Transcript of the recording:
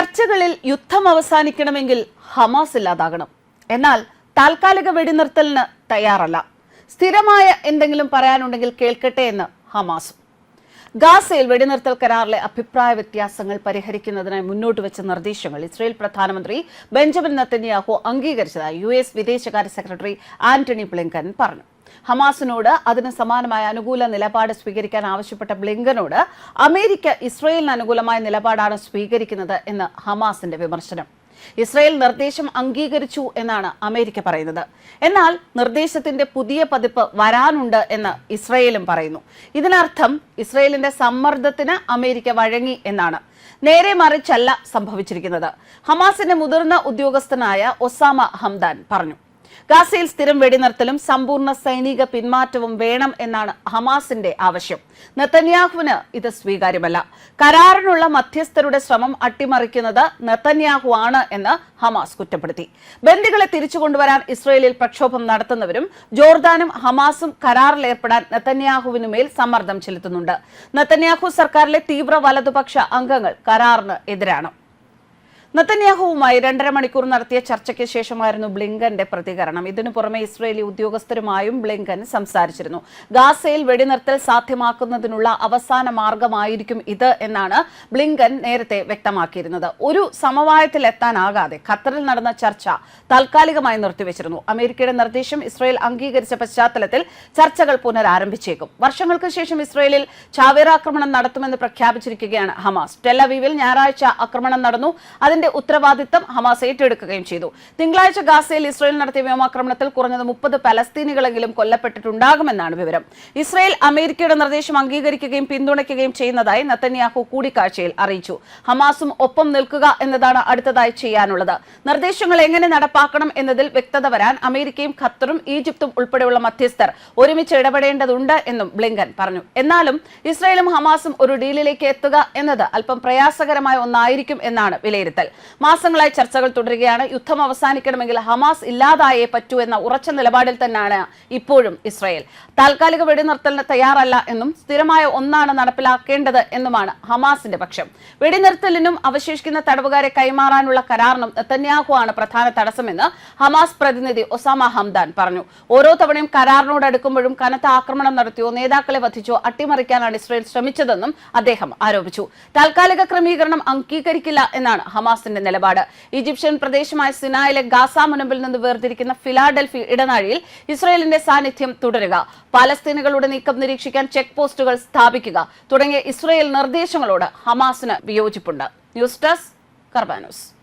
ചർച്ചകളിൽ യുദ്ധം അവസാനിക്കണമെങ്കിൽ ഹമാസ് ഇല്ലാതാകണം. എന്നാൽ താൽക്കാലിക വെടിനിർത്തലിന് തയ്യാറല്ല. സ്ഥിരമായ എന്തെങ്കിലും പറയാനുണ്ടെങ്കിൽ കേൾക്കട്ടെ എന്ന് ഹമാസും. ഗാസയിൽ വെടിനിർത്തൽ കരാറിലെ അഭിപ്രായ വ്യത്യാസങ്ങൾ പരിഹരിക്കുന്നതിനായി മുന്നോട്ട് വെച്ച നിർദ്ദേശങ്ങൾ ഇസ്രയേൽ പ്രധാനമന്ത്രി ബെഞ്ചമിൻ നത്തന്യാഹു അംഗീകരിച്ചതായി യു എസ് വിദേശകാര്യ സെക്രട്ടറി ആന്റണി ബ്ലിങ്കൻ പറഞ്ഞു. ഹമാസിനോട് അതിന് സമാനമായ അനുകൂല നിലപാട് സ്വീകരിക്കാൻ ആവശ്യപ്പെട്ട ബ്ലിങ്കനോട് അമേരിക്ക ഇസ്രയേലിന് അനുകൂലമായ നിലപാടാണ് സ്വീകരിക്കുന്നത് എന്ന് ഹമാസിന്റെ വിമർശനം. ഇസ്രയേൽ നിർദ്ദേശം അംഗീകരിച്ചു എന്നാണ് അമേരിക്ക പറയുന്നത്. എന്നാൽ നിർദ്ദേശത്തിന്റെ പുതിയ പതിപ്പ് വരാനുണ്ട് എന്ന് ഇസ്രയേലും പറയുന്നു. ഇതിനർത്ഥം ഇസ്രയേലിന്റെ സമ്മർദ്ദത്തിന് അമേരിക്ക വഴങ്ങി എന്നാണ്. നേരെ മറിച്ചല്ല സംഭവിച്ചിരിക്കുന്നത്. ഹമാസിന്റെ മുതിർന്ന ഉദ്യോഗസ്ഥനായ ഒസാമ ഹംദാൻ പറഞ്ഞു. ഗാസയിൽ സ്ഥിരം വെടിനിർത്തലും സമ്പൂർണ സൈനിക പിന്മാറ്റവും വേണം എന്നാണ് ഹമാസിന്റെ ആവശ്യം. നെത്തന്യാഹുവിന് ഇത് സ്വീകാര്യമല്ല. കരാറിനുള്ള മധ്യസ്ഥരുടെ ശ്രമം അട്ടിമറിക്കുന്നത് നെത്തന്യാഹു ആണ് എന്ന് ഹമാസ് കുറ്റപ്പെടുത്തി. ബന്ദികളെ തിരിച്ചു കൊണ്ടുവരാൻ ഇസ്രയേലിൽ പ്രക്ഷോഭം നടത്തുന്നവരും ജോർദാനും ഹമാസും കരാറിൽ ഏർപ്പെടാൻ നെത്തന്യാഹുവിനുമേൽ സമ്മർദ്ദം ചെലുത്തുന്നുണ്ട്. നെത്തന്യാഹു സർക്കാരിലെ തീവ്ര വലതുപക്ഷ അംഗങ്ങൾ കരാറിന് എതിരാണ്. നത്തന്യാഹുവുമായി രണ്ടര മണിക്കൂർ നടത്തിയ ചർച്ചയ്ക്ക് ശേഷമായിരുന്നു ബ്ലിങ്കന്റെ പ്രതികരണം. ഇതിനു പുറമെ ഇസ്രയേലി ഉദ്യോഗസ്ഥരുമായും ബ്ലിങ്കൻ സംസാരിച്ചിരുന്നു. ഗാസയിൽ വെടിനിർത്തൽ സാധ്യമാക്കുന്നതിനുള്ള അവസാന മാർഗമായിരിക്കും ഇത് എന്നാണ് ബ്ലിങ്കൻ നേരത്തെ വ്യക്തമാക്കിയിരുന്നത്. ഒരു സമവായത്തിൽ എത്താനാകാതെ ഖത്തറിൽ നടന്ന ചർച്ച താൽക്കാലികമായി നിർത്തിവെച്ചിരുന്നു. അമേരിക്കയുടെ നിർദ്ദേശം ഇസ്രയേൽ അംഗീകരിച്ച പശ്ചാത്തലത്തിൽ ചർച്ചകൾ പുനരാരംഭിച്ചേക്കും. വർഷങ്ങൾക്ക് ശേഷം ഇസ്രയേലിൽ ചാവേറാക്രമണം നടത്തുമെന്ന് പ്രഖ്യാപിച്ചിരിക്കുകയാണ് ഹമാസ്. ടെലവീവിൽ ഞായറാഴ്ച ആക്രമണം നടന്നു. അതിന്റെ ഉത്തരവാദിത്തം ഹമാസ് ഏറ്റെടുക്കുകയും ചെയ്തു. തിങ്കളാഴ്ച ഗാസയിൽ ഇസ്രയേൽ നടത്തിയ വ്യോമാക്രമണത്തിൽ കുറഞ്ഞത് മുപ്പത് പലസ്തീനികളെങ്കിലും കൊല്ലപ്പെട്ടിട്ടുണ്ടാകുമെന്നാണ് വിവരം. ഇസ്രയേൽ അമേരിക്കയുടെ നിർദ്ദേശം അംഗീകരിക്കുകയും പിന്തുണയ്ക്കുകയും ചെയ്യുന്നതായി നത്തന്യാഹു കൂടിക്കാഴ്ചയിൽ അറിയിച്ചു. ഹമാസും ഒപ്പം നിൽക്കുക എന്നതാണ് അടുത്തതായി ചെയ്യാനുള്ളത്. നിർദ്ദേശങ്ങൾ എങ്ങനെ നടപ്പാക്കണം എന്നതിൽ വ്യക്തത വരാൻ അമേരിക്കയും ഖത്തറും ഈജിപ്തും ഉൾപ്പെടെയുള്ള മധ്യസ്ഥർ ഒരുമിച്ച് ഇടപെടേണ്ടതുണ്ട് എന്നും ബ്ലിങ്കൻ പറഞ്ഞു. എന്നാലും ഇസ്രയേലും ഹമാസും ഒരു ഡീലിലേക്ക് എത്തുക എന്നത് അല്പം പ്രയാസകരമായ ഒന്നായിരിക്കും എന്നാണ് വിലയിരുത്തൽ. മാസങ്ങളായി ചർച്ചകൾ തുടരുകയാണ്. യുദ്ധം അവസാനിക്കണമെങ്കിൽ ഹമാസ് ഇല്ലാതായേ പറ്റൂ എന്ന ഉറച്ച നിലപാടിൽ തന്നെയാണ് ഇപ്പോഴും ഇസ്രായേൽ. താൽക്കാലിക വെടിനിർത്തലിന് തയ്യാറല്ല എന്നും സ്ഥിരമായ ഒന്നാണ് നടപ്പിലാക്കേണ്ടത് എന്നുമാണ് ഹമാസിന്റെ പക്ഷം. വെടിനിർത്തലിനും അവശേഷിക്കുന്ന തടവുകാരെ കൈമാറാനുള്ള കരാറിനും നെതന്യാഹു ആണ് പ്രധാന തടസ്സമെന്ന് ഹമാസ് പ്രതിനിധി ഒസാമ ഹംദാൻ പറഞ്ഞു. ഓരോ തവണയും കരാറിനോട് അടുക്കുമ്പോഴും കനത്ത ആക്രമണം നടത്തിയോ നേതാക്കളെ വധിച്ചോ അട്ടിമറിക്കാനാണ് ഇസ്രായേൽ ശ്രമിച്ചതെന്നും അദ്ദേഹം ആരോപിച്ചു. താൽക്കാലിക ക്രമീകരണം അംഗീകരിക്കില്ല എന്നാണ് ഹമാസിന്റെ നിലപാട്. ഈജിപ്ഷ്യൻ പ്രദേശമായ സിനായിലെ ഗാസ മുനമ്പിൽ നിന്ന് വേർതിരിക്കുന്ന ഫിലാഡൽഫി ഇടനാഴിയിൽ ഇസ്രയേലിന്റെ സാന്നിധ്യം തുടരുക. പാലസ്തീനുകളുടെ നീക്കം നിരീക്ഷിക്കാൻ ചെക്ക് പോസ്റ്റുകൾ സ്ഥാപിക്കുക. തുടങ്ങിയ ഇസ്രയേൽ നിർദ്ദേശങ്ങളോട് ഹമാസിന് വിയോജിപ്പുണ്ട്. News desk കർബാനോസ്.